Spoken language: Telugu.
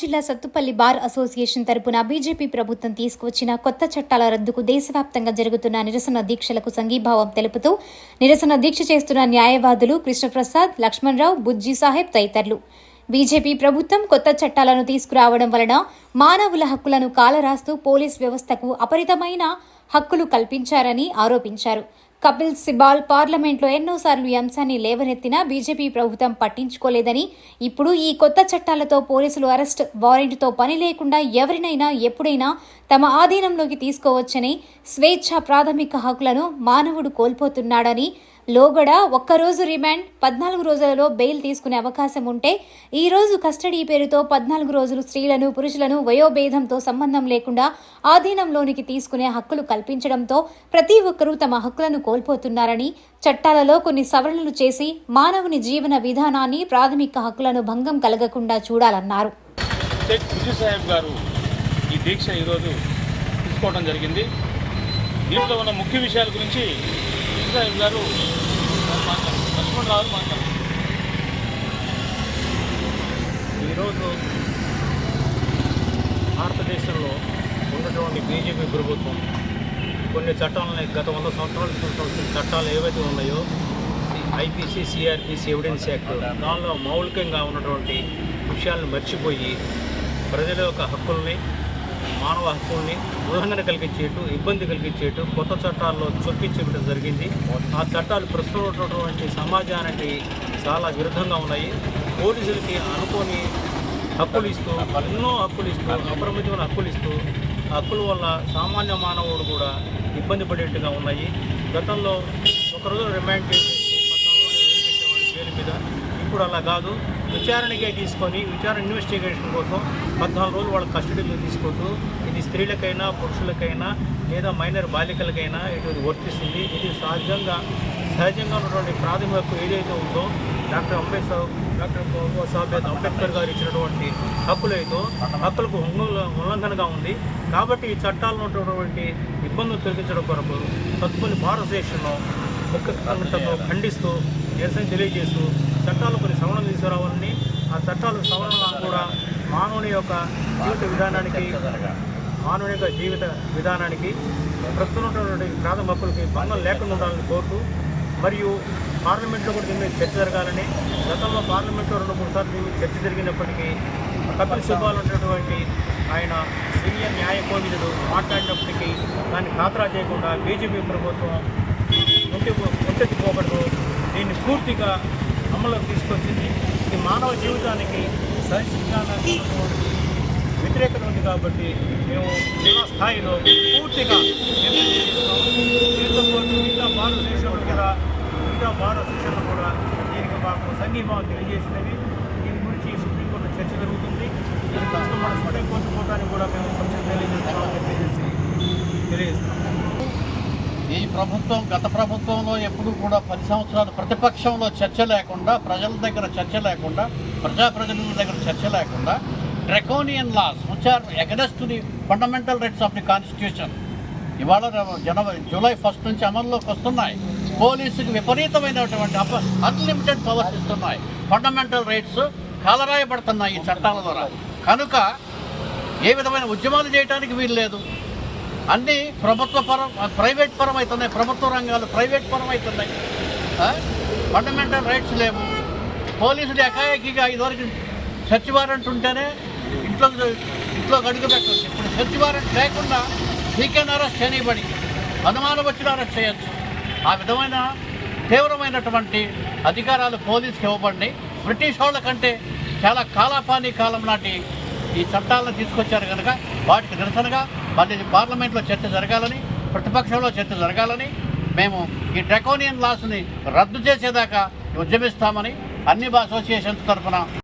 జిల్లా సత్తుపల్లి బార్ అసోసియేషన్ తరపున బీజేపీ ప్రభుత్వం తీసుకువచ్చిన కొత్త చట్టాల రద్దుకు దేశవ్యాప్తంగా జరుగుతున్న నిరసన దీక్షలకు సంఘీభావం తెలుపుతూ నిరసన దీక్ష చేస్తున్న న్యాయవాదులు కృష్ణప్రసాద్ లక్ష్మణరావు బుజ్జి సాహెబ్ తదితరులు. బీజేపీ ప్రభుత్వం కొత్త చట్టాలను తీసుకురావడం వలన మానవుల హక్కులను కాలరాస్తూ పోలీస్ వ్యవస్థకు అపరితమైన హక్కులు కల్పించారని ఆరోపించారు. కపిల్ సిబాల్ పార్లమెంట్లో ఎన్నోసార్లు ఈ అంశాన్ని లేవనెత్తినా బీజేపీ ప్రభుత్వం పట్టించుకోలేదని. ఇప్పుడు ఈ కొత్త చట్టాలతో పోలీసులు అరెస్ట్ వారెంట్తో పని లేకుండా ఎవరినైనా ఎప్పుడైనా తమ ఆధీనంలోకి తీసుకోవచ్చని స్వేచ్ఛ ప్రాథమిక హక్కులను మానవుడు కోల్పోతున్నాడని లోగడ ఒక్కరోజు రిమాండ్ పద్నాలుగు రోజులలో బెయిల్ తీసుకునే అవకాశం ఉంటే ఈ రోజు కస్టడీ పేరుతో పద్నాలుగు రోజులు స్త్రీలను పురుషులను వయోభేదంతో సంబంధం లేకుండా ఆధీనంలోనికి తీసుకునే హక్కులు కల్పించడంతో ప్రతి ఒక్కరూ తమ హక్కులను కోల్పోతున్నారని చట్టాలలో కొన్ని సవరణలు చేసి మానవుని జీవన విధానాన్ని ప్రాథమిక హక్కులను భంగం కలగకుండా చూడాలన్నారు. గారు ఈ దీక్ష ఈరోజు తీసుకోవడం జరిగింది. దీంట్లో ఉన్న ముఖ్య విషయాల గురించి సాహెబ్ గారు లక్ష్మణ్ రావు మాట్లాడారు ఈరోజు భారతదేశంలో ఉన్నటువంటి బీజేపీ ప్రభుత్వం కొన్ని చట్టాలని గత వంద సంవత్సరాల చట్టాలు ఏవైతే ఉన్నాయో ఐపీసీ సిఆర్పిసి ఎవిడెన్స్ యాక్ట్ దానిలో మౌలికంగా ఉన్నటువంటి విషయాలను మర్చిపోయి ప్రజల యొక్క హక్కుల్ని మానవ హక్కుల్ని ఉల్లంఘన కలిగించేటు ఇబ్బంది కలిగించేటు కొత్త చట్టాల్లో చొప్పించడం జరిగింది. ఆ చట్టాలు ప్రస్తుతం ఉన్నటువంటి సమాజానికి చాలా విరుద్ధంగా ఉన్నాయి. పోలీసులకి అనుకోని హక్కులు ఇస్తూ ఎన్నో హక్కులు ఇస్తూ అపరిమితమైన హక్కులు ఇస్తూ ఆ హక్కుల వల్ల సామాన్య మానవుడు కూడా ఇబ్బంది పడేట్టుగా ఉన్నాయి. గతంలో ఒకరోజు రిమాండ్ చేసి పద్నాలుగు జైలు మీద. ఇప్పుడు అలా కాదు. విచారణకే తీసుకొని విచారణ ఇన్వెస్టిగేషన్ కోసం పద్నాలుగు రోజులు వాళ్ళ కస్టడీలో తీసుకుంటూ ఇది స్త్రీలకైనా పురుషులకైనా లేదా మైనర్ బాలికలకైనా ఇది వర్తిస్తుంది ఇది సహజంగా సహజంగా ఉన్నటువంటి ప్రాథమిక ఏదైతే ఉందో డాక్టర్ అంబేద్కర్ డాక్టర్ బాబాసాహెబ్ అంబేద్కర్ గారు ఇచ్చినటువంటి హక్కులైతే హక్కులకు ఉల్లంఘనగా ఉంది. కాబట్టి ఈ చట్టాల్లో ఉన్నటువంటి ఇబ్బందులు తొలగించడం కొరకు తత్పని భారతదేశంలో ఒక్క ఖండిస్తూ నిరసన తెలియజేస్తూ చట్టాలు కొన్ని సవరణలు తీసుకురావాలని ఆ చట్టాలు సవరణ కూడా మానవుని యొక్క జీవిత విధానానికి మానవుని యొక్క జీవిత విధానానికి ప్రస్తుతం ఉన్నటువంటి ప్రాథమిక హక్కులకి భంగం లేకుండా ఉండాలని కోరుతూ మరియు పార్లమెంట్లో కూడా దీని మీద చర్చ జరగాలని గతంలో పార్లమెంట్లో రెండు మూడు సార్లు దీని చర్చ జరిగినప్పటికీ కపిల్ సిబాల్ ఉన్నటువంటి ఆయన సీనియర్ న్యాయ కోవిదుడు మాట్లాడినప్పటికీ దాన్ని ఖాతరా చేయకుండా బీజేపీ ప్రభుత్వం ముందు ముంచెత్తిపోకూడదు దీన్ని పూర్తిగా అమలులోకి తీసుకొచ్చింది. ఇది మానవ జీవితానికి సహిష్ణుతానికి వ్యతిరేకత ఉంది కాబట్టి మేము జిల్లా స్థాయిలో పూర్తిగా నిర్ణయం దీంతో పాటు మిగతా భారతదేశంలో కూడా మిగతా భారతదేశంలో కూడా దీనికి మాకు సంఘీభావం తెలియజేసినవి. దీని గురించి సుప్రీంకోర్టు చర్చ జరుగుతుంది. దీని కోసం మన సుప్రీంకోర్టు పోవడానికి కూడా మేము సంస్థ తెలియజేస్తున్నామని చెప్పేసి తెలియజేస్తున్నాం. ప్రభుత్వం గత ప్రభుత్వంలో ఎప్పుడూ కూడా పది సంవత్సరాలు ప్రతిపక్షంలో చర్చ లేకుండా ప్రజల దగ్గర చర్చ లేకుండా ప్రజాప్రతినిధుల దగ్గర చర్చ లేకుండా draconian laws which are against the fundamental rights of the constitution. ఇవాళ జనవరి జూలై ఫస్ట్ నుంచి అమల్లోకి వస్తున్నాయి. పోలీసుకి విపరీతమైనటువంటి అప అన్లిమిటెడ్ పవర్స్ ఇస్తున్నాయి. ఫండమెంటల్ రైట్స్ కాలరాయబడుతున్నాయి ఈ చట్టాల ద్వారా. కనుక ఏ విధమైన ఉద్యమాలు చేయడానికి వీలు లేదు. అన్నీ ప్రభుత్వ పరం ప్రైవేట్ పరం అవుతున్నాయి ప్రభుత్వ రంగాలు ప్రైవేట్ పరం అవుతున్నాయి ఫండమెంటల్ రైట్స్ లేవు. పోలీసులు ఎకాయకిగా ఇదివరకు సెర్చ్ వారెంట్ ఉంటేనే ఇంట్లో ఇంట్లో అడుగు పెట్టచ్చు. ఇప్పుడు సెర్చ్ వారెంట్ లేకుండా వీకెండ్ అరెస్ట్ చేయబడి అనుమానం వచ్చిన అరెస్ట్ చేయొచ్చు. ఆ విధమైన తీవ్రమైనటువంటి అధికారాలు పోలీసుకి ఇవ్వబడి బ్రిటిష్ వాళ్ళ కంటే చాలా కాలాపాని కాలం నాటి ఈ చట్టాలను తీసుకొచ్చారు కనుక వాటికి నిరసనగా పార్లమెంట్లో చర్చ జరగాలని ప్రతిపక్షంలో చర్చ జరగాలని మేము ఈ డ్రకోనియన్ లాస్ని రద్దు చేసేదాకా ఉద్యమిస్తామని అన్ని అసోసియేషన్స్ తరఫున